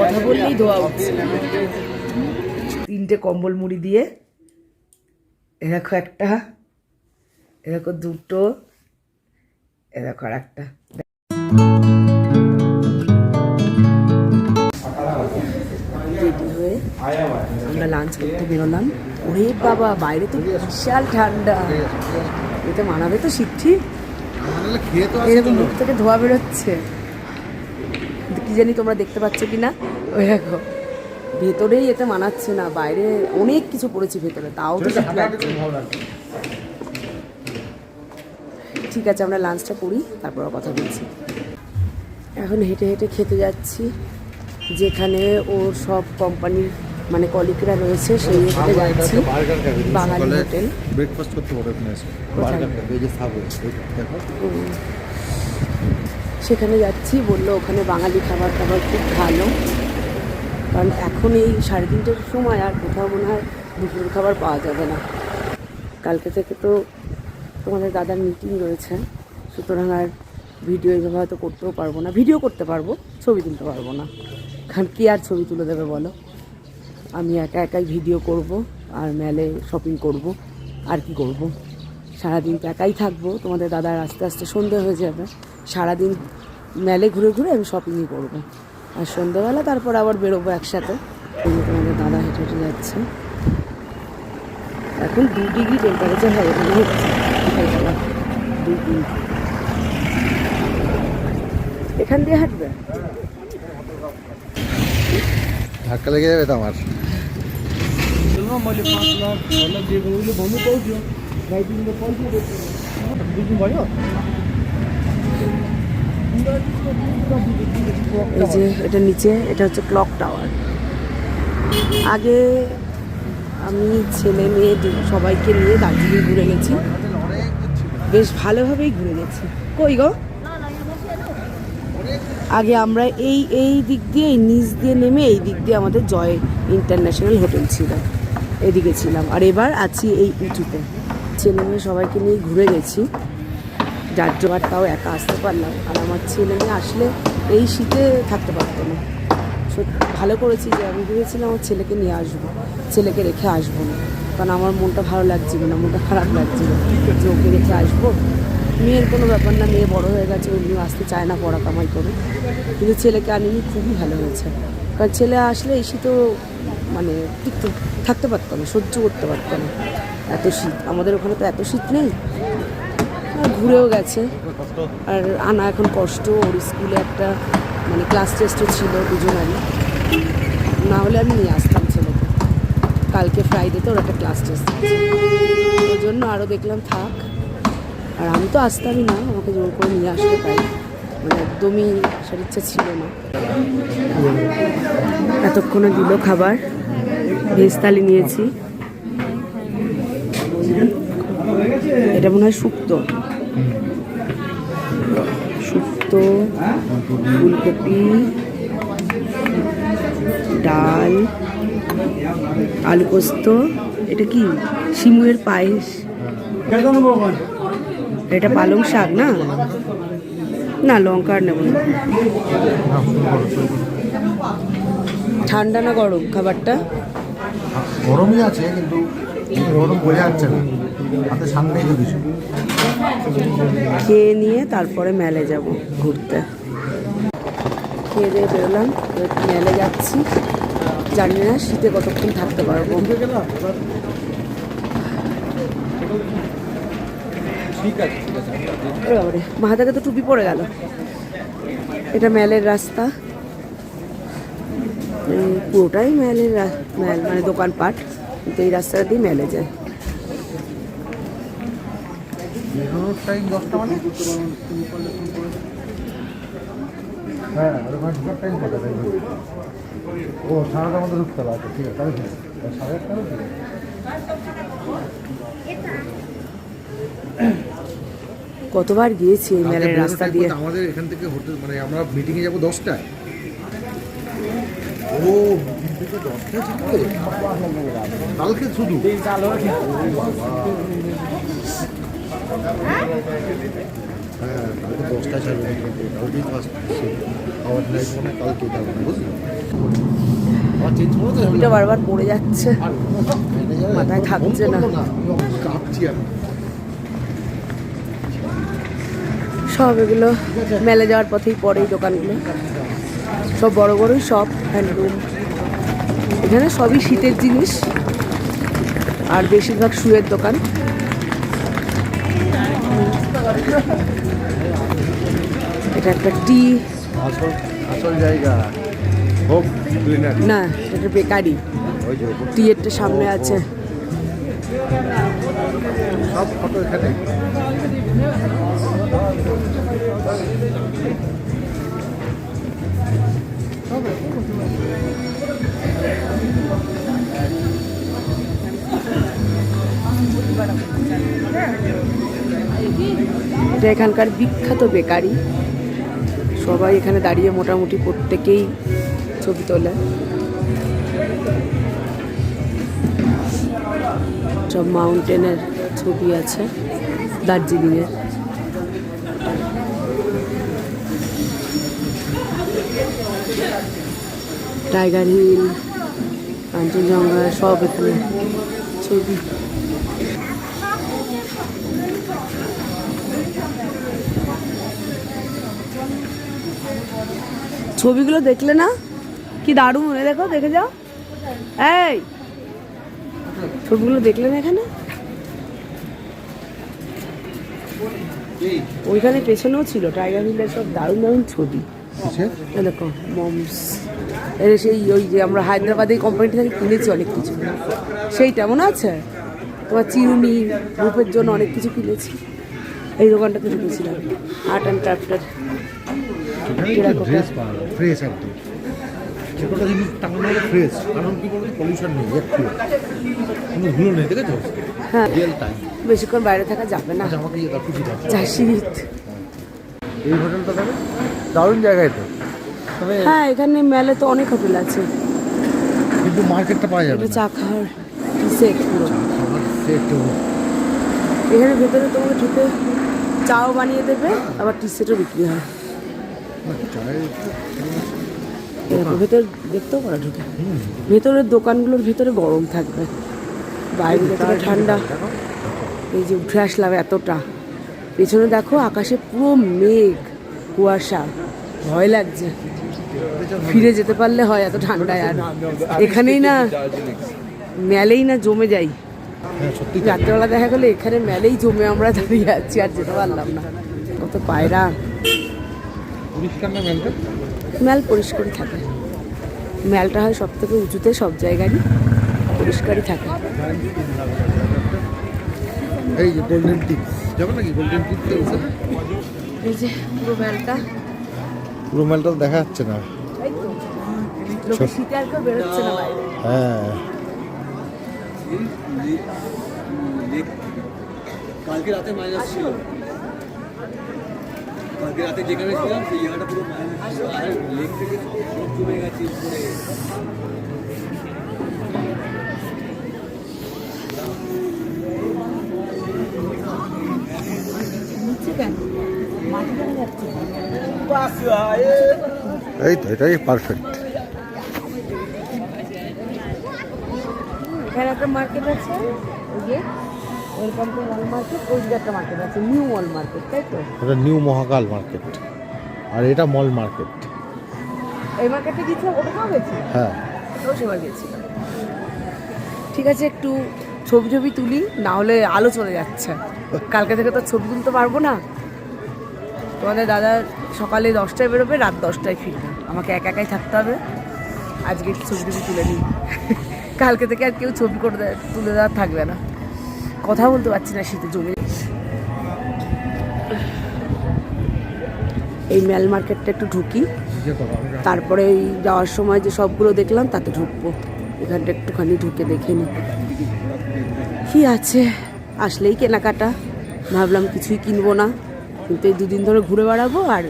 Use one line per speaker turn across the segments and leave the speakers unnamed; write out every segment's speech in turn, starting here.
কথা বললেই ধোয়া উঠছে। তিনটে কম্বল মুড়ি দিয়ে এ দেখো একটা এরকম দুটো এরকম আর একটা। আমরা লাঞ্চ করতে বেরোলাম। ওরে বাবা বাইরে তো বিশাল ঠান্ডা। এটা মানাবে তো শীত ঠিক এরকম মুখ থেকে ধোয়া বেরোচ্ছে। কি জানি তোমরা দেখতে পাচ্ছ কি না ওই দেখো। ভেতরেই এতে মানাচ্ছে না বাইরে অনেক কিছু পড়েছি ভেতরে তাও তো ঠিক আছে আমরা লাঞ্চটা করি তারপর কথা বলছি। এখন হেঁটে হেঁটে খেতে যাচ্ছি যেখানে ওর সব কোম্পানির মানে কলিকরা রয়েছে সেই হোটেলে যাচ্ছি। বাঙালি হোটেল।
ব্রেকফাস্ট করতে এখানে এসে বার্গার খাবে এই যে সাবওয়ে এইটা দেখো
সেখানে যাচ্ছি, বলল ওখানে বাঙালি খাবার টাবার খুব ভালো। কারণ এখন এই সাড়ে তিনটের সময় আর কোথাও মনে হয় দুপুর খাবার পাওয়া যাবে না। কালকে থেকে তো তোমাদের দাদার মিটিং রয়েছে, সুতরাং আর ভিডিও এইভাবে হয়তো করতেও পারব না। ভিডিও করতে পারব, ছবি তুলতে পারব না। কারণ কে আর ছবি তুলে দেবে বলো? আমি একা একাই ভিডিও করব আর মেলে শপিং করব। আর কি করব? সারাদিন তো একাই থাকব। তোমাদের দাদার আস্তে আস্তে সন্ধে হয়ে যাবে। সারাদিন মেলে ঘুরে ঘুরে আমি শপিংই করব। আর সন্ধ্যাবেলা তারপর আবার বেরোবো একসাথে। তোমাদের দাদা হেঁটে হেঁটে যাচ্ছে। এখন দু ডিগ্রি টেম্পারেচার হয় এখানে। হচ্ছে এখান দিয়ে হাঁটবে?
ধাক্কা লেগে যাবে তো আমার।
যে বলল বন্ধু পৌঁছো দুদিন বলো
এই যে এটা নিচে, এটা হচ্ছে ক্লক টাওয়ার আগে আমি ছেলে মেয়ে সবাইকে নিয়ে দার্জিলিং ঘুরে গেছি। বেশ ভালোভাবেই ঘুরে গেছি। কই গো? আগে আমরা এই এই দিক দিয়ে, এই নিচ দিয়ে নেমে এই দিক দিয়ে আমাদের জয় ইন্টারন্যাশনাল হোটেল ছিল। এদিকে ছিলাম। আর এবার আছি এই উঁচুতে। ছেলে মেয়ে সবাইকে নিয়ে ঘুরে গেছি। যার জোয়ার তাও একা আসতে পারলাম। আর আমার ছেলে মেয়ে আসলে এই শীতে থাকতে পারতো না। ভালো করেছি যে আমি ভেবেছিলাম আমার ছেলেকে নিয়ে আসব। ছেলেকে রেখে আসব না। কারণ আমার মনটা ভালো লাগছিল না, মনটা খারাপ লাগছিল যে ওকে রেখে আসব। মেয়ের কোনো ব্যাপার না, মেয়ে বড় হয়ে গেছে, ওই আসতে চায় না পড়া কামাই করে। কিন্তু ছেলেকে আনিনি, খুবই ভালো হয়েছে। কারণ ছেলে আসলে এই শীতও মানে টিকতে থাকতে পারতো না, সহ্য করতে পারতো না। এত শীত, আমাদের ওখানে তো এত শীত নেই। ঘুরেও গেছে। আর আনা এখন কষ্ট, ওর স্কুলে একটা মানে ক্লাস টেস্টও ছিল দুজনারই। না হলে আমি নিয়ে আসতাম ছেলেকে। কালকে ফ্রাইডেতে ওর একটা ক্লাস টেস্ট ওই জন্য আরও দেখলাম থাক। আর আমি তো আসতামই না, আমাকে জোর করে নিয়ে আসতে পারি। মানে একদমই আসার ইচ্ছা ছিল না। এতক্ষণে দিল খাবার, ভেজ থালি নিয়েছি। এটা মনে হয় শুক্তো। শুক্তো ফুলকপি, ডাল, আলু পোস্ত। এটা কি? শিমুয়ের পায়েস। এটা পালং শাক না? না লঙ্কা নেব না। ঠান্ডা না গরম খাবারটা?
গরমই আছে, কিন্তু
খেয়ে নিয়ে তারপরে মেলে যাব ঘুরতে। খেয়ে দিয়ে বেরোলাম মেলে যাচ্ছি। জানি না শীতে কতক্ষণ থাকতে পারব।
ঠিক আছে ঠিক আছে
ওরে বাবারে, মাথা থেকে তো টুপি পড়ে গেল। এটা মেলের রাস্তা। পুরোটাই মেলের মেল মানে দোকানপাট। কিন্তু এই রাস্তাটা দিয়ে মেলে যায়।
বেরোনোর টাইম দশটা মানে? হ্যাঁ বলি? ও সারাটার মধ্যে ঢুকতে হবে ঠিক আছে তাহলে সাড়ে ঠিক
কতবার গিয়েছি এই মেলের রাস্তা দিয়ে।
আমাদের এখান থেকে হোটেল মানে আমরা মিটিংয়ে যাব দশটায়। ও কালকে শুধু। হ্যাঁ কালকে দশটায় ছাড়বে কালকেই ফার্স্ট খাওয়ার লাইফ মনে কালকে যাব বুঝলি? চেঞ্জ করো তো
ছবিটা বারবার পড়ে যাচ্ছে। মাথায় থাকছে না।
কাঁপছি আমি
সব এগুলো মেলে যাওয়ার পথেই এই দোকানগুলো। সব বড় বড়ই সব হ্যান্ডলুম এখানে সবই শীতের জিনিস। আর বেশিরভাগ শুয়ের দোকান। এটা একটা টি।
আসল জায়গা। না
এটা বেকারি। টি এরটা সামনে আছে।
সব ফটো এখানে।
এটা এখানকার বিখ্যাত বেকারি। সবাই এখানে দাঁড়িয়ে মোটামুটি প্রত্যেকেই ছবি তোলে। সব মাউন্টেনের ছবি আছে, দার্জিলিংয়ের। টাইগার হিল কাঞ্চনজঙ্ঘা সব এখানে ছবি। ছবিগুলো দেখলে না? কি দারুণ মনে দেখো, দেখে যাও। এই! ছবিগুলো দেখলে না এখানে? ওইখানে পেছনেও ছিল, টাইগার হিলের সব দারুণ দারুণ ছবি। দেখো মমস। এর সেই ওই যে আমরা হায়দ্রাবাদে কোম্পানি থেকে কিনেছি অনেক কিছু। সেইটা মনে আছে? তোমার চিরুনি গ্রুপের জন্য অনেক কিছু কিনেছি। এই দোকানটাতে ঢুকেছিলাম। আর্ট অ্যান্ড ক্রাফটের
ফ্রেশ একদম। যে জিনিস টাঙানো ফ্রেশ কারণ কি বলতো পলিউশন নেই একটু। কোনো ধুলো নেই দেখেছ?
হ্যাঁ।
রিয়েল টাইম
বেশিক্ষণ বাইরে থাকা যাবে না।
আচ্ছা
শীত।
এই হোটেলটা দেখো। দারুণ জায়গায় তো তবে
হ্যাঁ এখানে মেলে তো অনেক হোটেল আছে।
কিন্তু মার্কেটটা পাওয়া যাবে
এটা
না।
চা খাওয়ার সেট পুরো।
আমার সেট
এখানে ভেতরে তোমাকে ঢুকে চাও বানিয়ে দেবে আবার টি সেটও বিক্রি হয়।
চায়ের
এরকম ভেতরে দেখতেও পারা ঢুকে। ভেতরের দোকানগুলোর ভেতরে গরম থাকবে। বাইরে ভেতরে ঠান্ডা। এই যে উঠে আসলাম এতটা। পেছনে দেখো আকাশে পুরো মেঘ। কুয়াশা ভয় লাগছে। ফিরে যেতে পারলে হয় এত ঠান্ডায় আর। এখানেই না মেলেই না জমে যাই। রাত্রেবেলা দেখা গেলে এখানে মেলেই জমে আমরা দাঁড়িয়ে আছি আর যেতে পারলাম না। কত পায়রা। মেল পরিষ্কারই থাকে। মেলটা হয় সব থেকে উঁচুতে সব জায়গারই পরিষ্কারই থাকে।
এই যে গোল্ডেন টিপস যাবে নাকি গোল্ডেন টিপসে
এই যে পুরো মেলটা।
পুরো মেলটা তো দেখা যাচ্ছে না। হ্যাঁ।
কালকে রাতে মাইনাস ছিল কালকে রাতে যেখানে ছিলাম সেই জায়গাটা পুরো মাইনাস ছিল আর লেক থেকে সব চলে গেছে উপরে।
কেন? মাটি দেখা যাচ্ছে
এই তো এটাই পারফেক্ট
এখানে একটা মার্কেট আছে ওই যে ওয়েলকাম টু মল মার্কেট ওই দিকে একটা মার্কেট আছে নিউ মল মার্কেট তাই তো?
এটা নিউ মহাকাল মার্কেট আর এটা মল মার্কেট
এই মার্কেটে গিয়েছিলাম ওটাও গেছি
হ্যাঁ।
ওটাও সেবার গেছিলাম ঠিক আছে একটু ছবি ছবি তুলি না হলে আলো চলে যাচ্ছে। কালকে থেকে তো ছবি তুলতে পারব না। তোমাদের দাদা সকালে দশটায় বেরোবে, রাত দশটায় ফিরবে। আমাকে একা একাই থাকতে হবে। আজকে একটু ছবি টবি তুলে নিই। কালকে থেকে আর কেউ ছবি করে তুলে দেওয়ার থাকবে না। কথা বলতে পারছি না শীতে জমে। এই মেল মার্কেটটা একটু ঢুকি। তারপরে এই যাওয়ার সময় যে সবগুলো দেখলাম, তাতে ঢুকবো। এখানটা একটুখানি ঢুকে দেখে নি কি আছে? আসলেই কেনাকাটা। ভাবলাম কিছুই কিনবো না। কিন্তু এই দুদিন ধরে ঘুরে বেড়াবো আর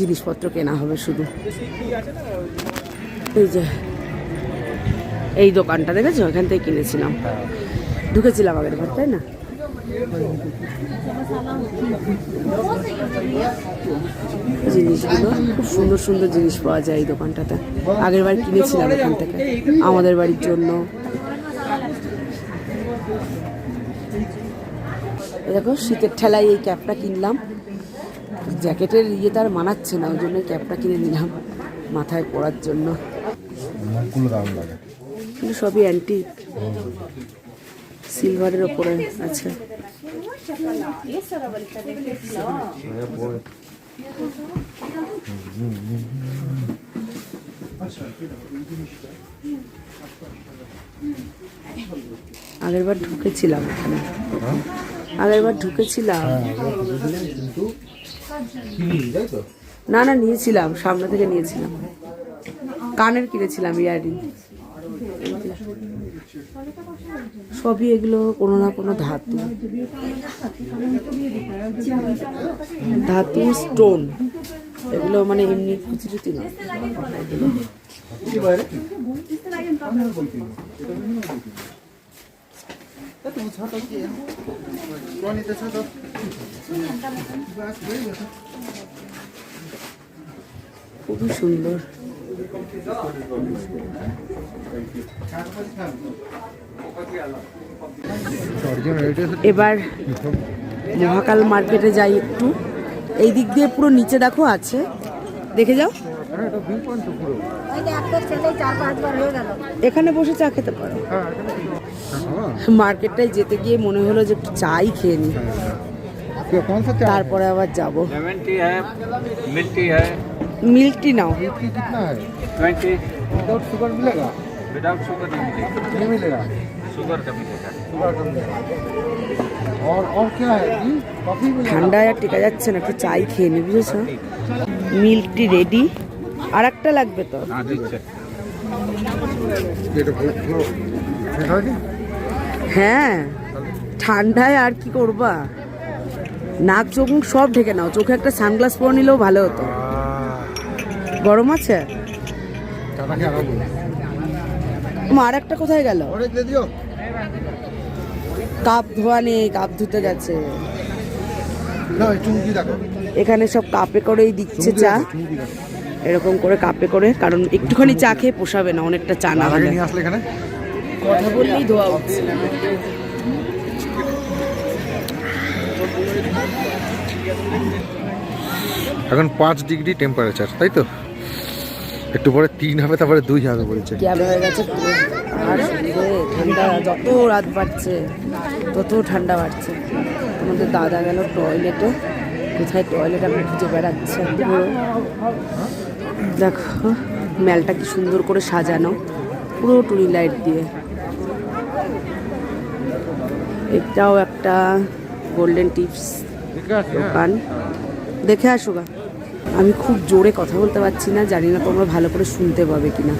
জিনিসপত্র কেনা হবে শুধু। এই যে, এই দোকানটা দেখেছ? এখান থেকে কিনেছিলাম। ঢুকেছিলাম আগের বার, তাই না? জিনিসগুলো, খুব সুন্দর সুন্দর জিনিস পাওয়া যায় এই দোকানটাতে। আগের বার কিনেছিলাম এখান থেকে, আমাদের বাড়ির জন্য। দেখো, শীতের ঠেলায় এই ক্যাপটা কিনলাম। জ্যাকেটের ইয়ে তার মানাচ্ছে না ওই জন্য ক্যাপটা কিনে নিলাম মাথায় পরার জন্য। কিন্তু সবই অ্যান্টি সিলভারের ওপরে আছে। আগের বার ঢুকেছিলাম এখানে। আগের বার ঢুকেছিলাম।
তো
না না নিয়েছিলাম সামনে থেকে নিয়েছিলাম। কানের কিনেছিলাম ইয়ারিং সবই এগুলো কোনো না কোনো ধাতু। ধাতু স্টোন এগুলো মানে এমনি খুচরুতি না। এগুলো খুবই সুন্দর। এবার মহাকাল মার্কেটে যাই একটু। এই দিক দিয়ে পুরো নিচে দেখো আছে। দেখে যাও। এখানে বসে চা খেতে পারো।
হ্যাঁ
মার্কেটটায় যেতে গিয়ে মনে হলো যে একটু চাই খেয়ে নি
क्या कौन सा चाय
তারপরে আবার যাব
लेमन टी है मिल्क टी है
মিল্ক টি নাও
मिल्क टी कितना है
ट्वेंटी
विदाउट शुगर मिलेगा
विदाउट शुगर नहीं मिलेगा
नहीं मिलेगा
शुगर का मिलेगा
शुगर का मिलेगा और और क्या है जी कॉफी मिलेगा
ঠান্ডায় আর টেকা যাচ্ছে না একটু চাই খেয়ে নি বুঝেছো মিল্ক টি রেডি আর একটা লাগবে তো
हाँ ठीक है
এটা পুরো পুরো শেষ হয়নি
হ্যাঁ। ঠান্ডায় আর কি করবা? নাক চোখ সব ঢেকে নাও। চোখে একটা সানগ্লাস পরে নিলেও ভালো হতো। গরম আছে? আর একটা কোথায় গেল? কাপ ধোয়া নেই কাপ ধুতে গেছে। এখানে সব কাপে করেই দিচ্ছে চা। এরকম করে কাপে করে কারণ একটুখানি চা খেয়ে পোষাবে না অনেকটা চা না হলে। কথা বললেই ধোয়া উঠছে।
এখন পাঁচ ডিগ্রি টেম্পারেচার তাই তো? একটু পরে তিন হবে তারপরে দুই হবে বলছে।
ক্যাব হয়ে গেছে আর ঠান্ডা যত রাত বাড়ছে তত ঠান্ডা বাড়ছে। আমাদের দাদা গেল টয়লেটে কোথায় টয়লেট আমি খুঁজে বেড়াচ্ছে দেখো মেলটা কি সুন্দর করে সাজানো। পুরো টুনি লাইট দিয়ে। এটাও একটা গোল্ডেন টিপস দোকান। দেখে আসো গা। আমি খুব জোরে কথা বলতে পারছি না জানি না তোমরা ভালো করে শুনতে পাবে কিনা।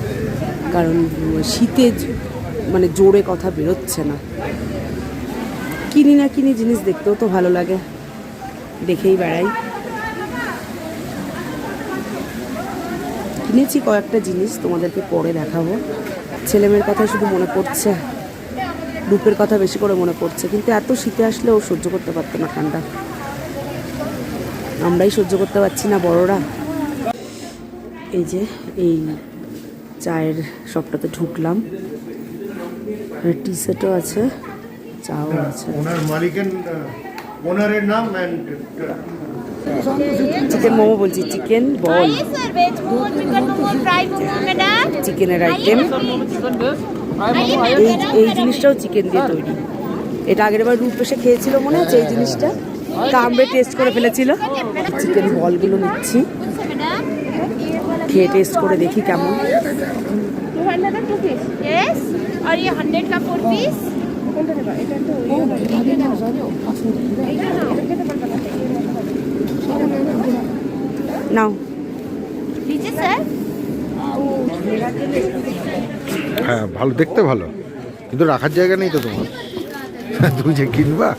কারণ শীতে মানে জোরে কথা বেরোচ্ছে না। কিনি না কিনি জিনিস দেখতেও তো ভালো লাগে। দেখেই বেড়াই। কিনেছি কয়েকটা জিনিস তোমাদেরকে পরে দেখাবো। ছেলেমেয়ের কথা শুধু মনে পড়ছে। রূপের কথা বেশি করে মনে পড়ছে। কিন্তু এত শীতে আসলে ও সহ্য করতে পারতো না ঠান্ডা। আমরাই সহ্য করতে পারছি না বড়রা। এই যে এই চায়ের শপটাতে ঢুকলাম। টি সেটও আছে চাও আছে। চিকেন মোমো বলছি চিকেন বল। চিকেনের আইটেম এই এই জিনিসটাও চিকেন দিয়ে তৈরি। এটা আগের বার রূপেশে খেয়েছিল মনে আছে এই জিনিসটা? কামড়ে টেস্ট করে ফেলেছিল। চিকেন বলগুলো নিচ্ছি। খেয়ে টেস্ট করে দেখি কেমন। নাও।
স্যার
হ্যাঁ ভালো দেখতে ভালো। কিন্তু রাখার জায়গা নেই তো তোমার। তুমি যে কিনবা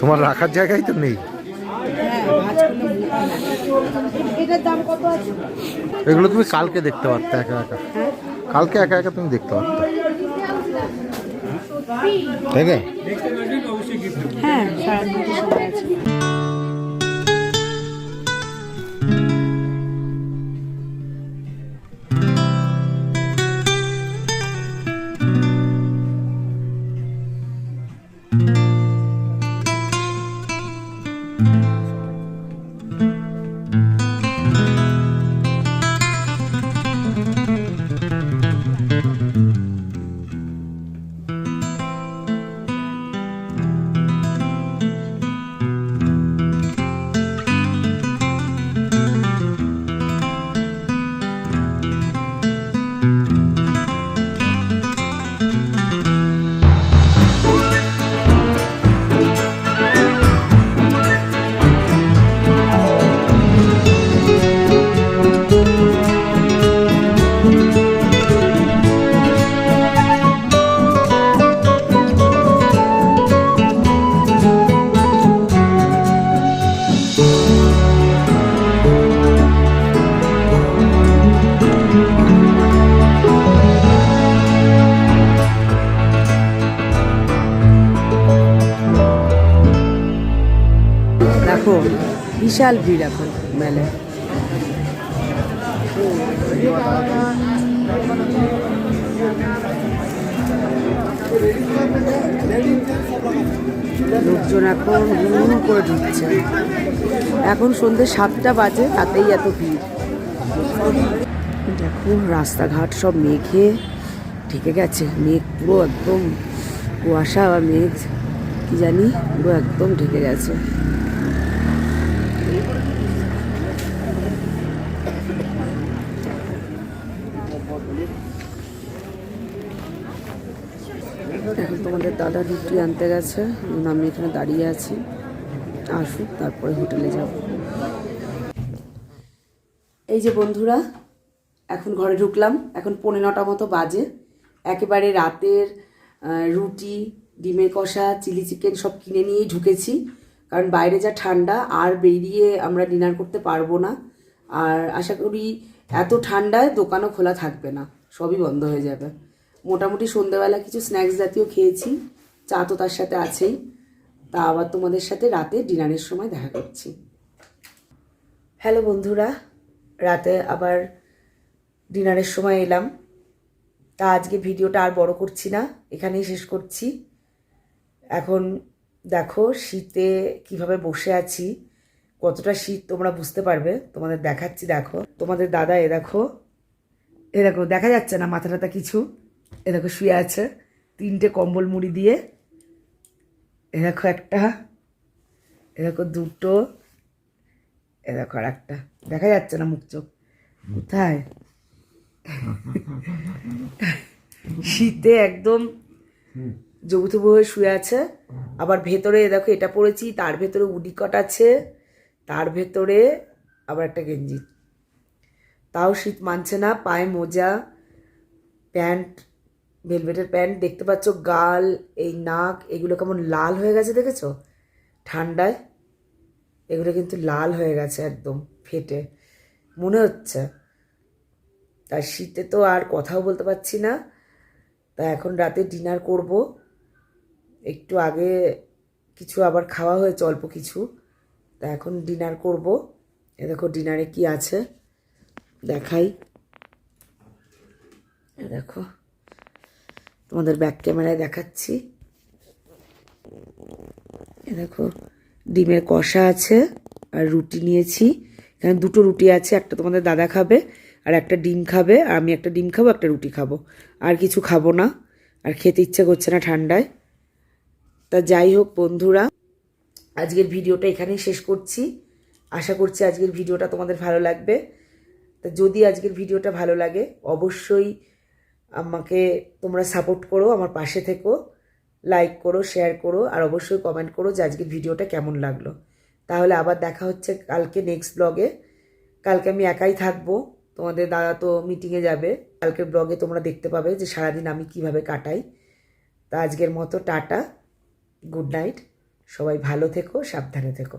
তোমার রাখার জায়গাই তো নেই। এগুলো তুমি কালকে দেখতে পারতে একা একা। কালকে একা একা তুমি দেখতে পারতে। তাই না?
হ্যাঁ বিশাল ভিড় এখন মেলায়। লোকজন এখন হুড় করে ঢুকছে। এখন সন্ধ্যে সাতটা বাজে, তাতেই এত ভিড়। দেখো, রাস্তাঘাট সব মেঘে ঢেকে গেছে। মেঘ পুরো একদম কুয়াশা বা মেঘ, কি জানি, পুরো একদম ঢেকে গেছে এখন তোমাদের দাদা রুটি আনতে গেছে আমি এখানে দাঁড়িয়ে আছি। আসুক, তারপরে হোটেলে যাব। এই যে বন্ধুরা, এখন ঘরে ঢুকলাম। এখন পৌনে নটা মতো বাজে। একেবারে রাতের রুটি, ডিমের কষা, চিলি চিকেন সব কিনে নিয়েই ঢুকেছি। কারণ বাইরে যা ঠান্ডা, আর বেরিয়ে আমরা ডিনার করতে পারব না। আর আশা করি, এত ঠান্ডায় দোকানও খোলা থাকবে না। সবই বন্ধ হয়ে যাবে। মোটামুটি সন্ধ্যেবেলা কিছু স্ন্যাক্স জাতীয় খেয়েছি। চা তো তার সাথে আছেই। তা আবার তোমাদের সাথে রাতে ডিনারের সময় দেখা করছি। হ্যালো বন্ধুরা, রাতে আবার ডিনারের সময় এলাম। তা আজকে ভিডিওটা আর বড় করছি না, এখানেই শেষ করছি। এখন দেখো শীতে কীভাবে বসে আছি, কতটা শীত তোমরা বুঝতে পারবে, তোমাদের দেখাচ্ছি দেখো। তোমাদের দাদা এ দেখো এ দেখো, দেখা যাচ্ছে না মাথা টাথা কিছু। এ দেখো শুয়ে আছে। তিনটে কম্বল মুড়ি দিয়ে। এ দেখো একটা। এ দেখো দুটো। এ দেখো আর একটা দেখা যাচ্ছে না মুখ চোখ। কোথায়? শীতে একদম জবুথবু হয়ে শুয়ে আছে। আবার ভেতরে এ দেখো এটা পরেছি, তার ভেতরে উডিকট আছে, তার ভেতরে আবার একটা গেঞ্জি। তাও শীত মানছে না, পায়ে মোজা, প্যান্ট ভেলভেটের প্যান্ট দেখতে পাচ্ছ গাল, এই নাক, এগুলো কেমন লাল হয়ে গেছে দেখেছ? ঠান্ডায়? এগুলো কিন্তু লাল হয়ে গেছে একদম, ফেটে। মনে হচ্ছে। তার শীতে তো আর কথাও বলতে পারছি না। তা এখন রাতে ডিনার করব। একটু আগে কিছু আবার খাওয়া হয়েছে, অল্প কিছু। তা এখন ডিনার করব। এ দেখো ডিনারে কি আছে? দেখাই। দেখো। তোমাদের ব্যাক ক্যামেরায় দেখাচ্ছি। দেখো, ডিমের কষা আছে আর রুটি নিয়েছি। এখানে দুটো রুটি আছে, একটা তোমাদের দাদা খাবে আর একটা ডিম খাবে। আর আমি একটা ডিম খাব, একটা রুটি খাব। আর কিছু খাব না। আর খেতে ইচ্ছে করছে না ঠান্ডায়। তা যাই হোক বন্ধুরা, আজকের ভিডিওটা এখানেই শেষ করছি। আশা করছি আজকের ভিডিওটা তোমাদের ভালো লাগবে। তা যদি আজকের ভিডিওটা ভালো লাগে, অবশ্যই আমাকে তোমরা সাপোর্ট করো, আমার পাশে থেকো লাইক করো শেয়ার করো, আর অবশ্যই কমেন্ট করো যে আজকের ভিডিওটা কেমন লাগল। তাহলে আবার দেখা হচ্ছে কালকে নেক্সট ব্লগে কালকে আমি একাই থাকব, তোমাদের দাদা তো মিটিংয়ে যাবে। কালকের ব্লগে তোমরা দেখতে পাবে যে সারাদিন আমি কীভাবে কাটাই। তা আজকের মতো, টাটা গুড নাইট সবাই ভালো থেকো, সাবধানে থেকো।